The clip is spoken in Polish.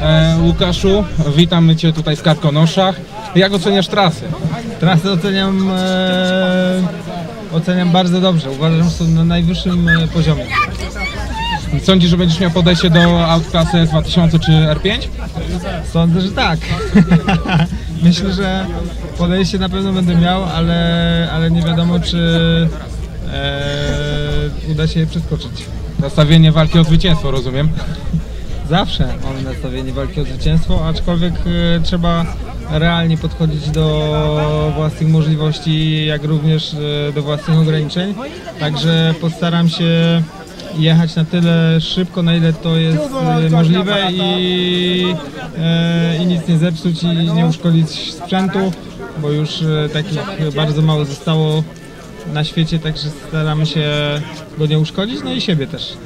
E, Łukaszu, witamy Cię tutaj w Karkonoszach. Jak oceniasz trasy? Trasę oceniam, e, oceniam bardzo dobrze. Uważam, że są na najwyższym e, poziomie. Sądzisz, że będziesz miał podejście do Outclass S2000 czy R5? Sądzę, że tak. Myślę, że podejście na pewno będę miał, ale, ale nie wiadomo, czy e, uda się je przeskoczyć. Nastawienie walki o zwycięstwo, rozumiem. Zawsze mamy nastawienie walki o zwycięstwo, aczkolwiek e, trzeba realnie podchodzić do własnych możliwości, jak również e, do własnych ograniczeń. Także postaram się jechać na tyle szybko, na ile to jest e, możliwe i, i nic nie zepsuć i nie uszkodzić sprzętu, bo już takich bardzo mało zostało na świecie, także staramy się go nie uszkodzić, no i siebie też.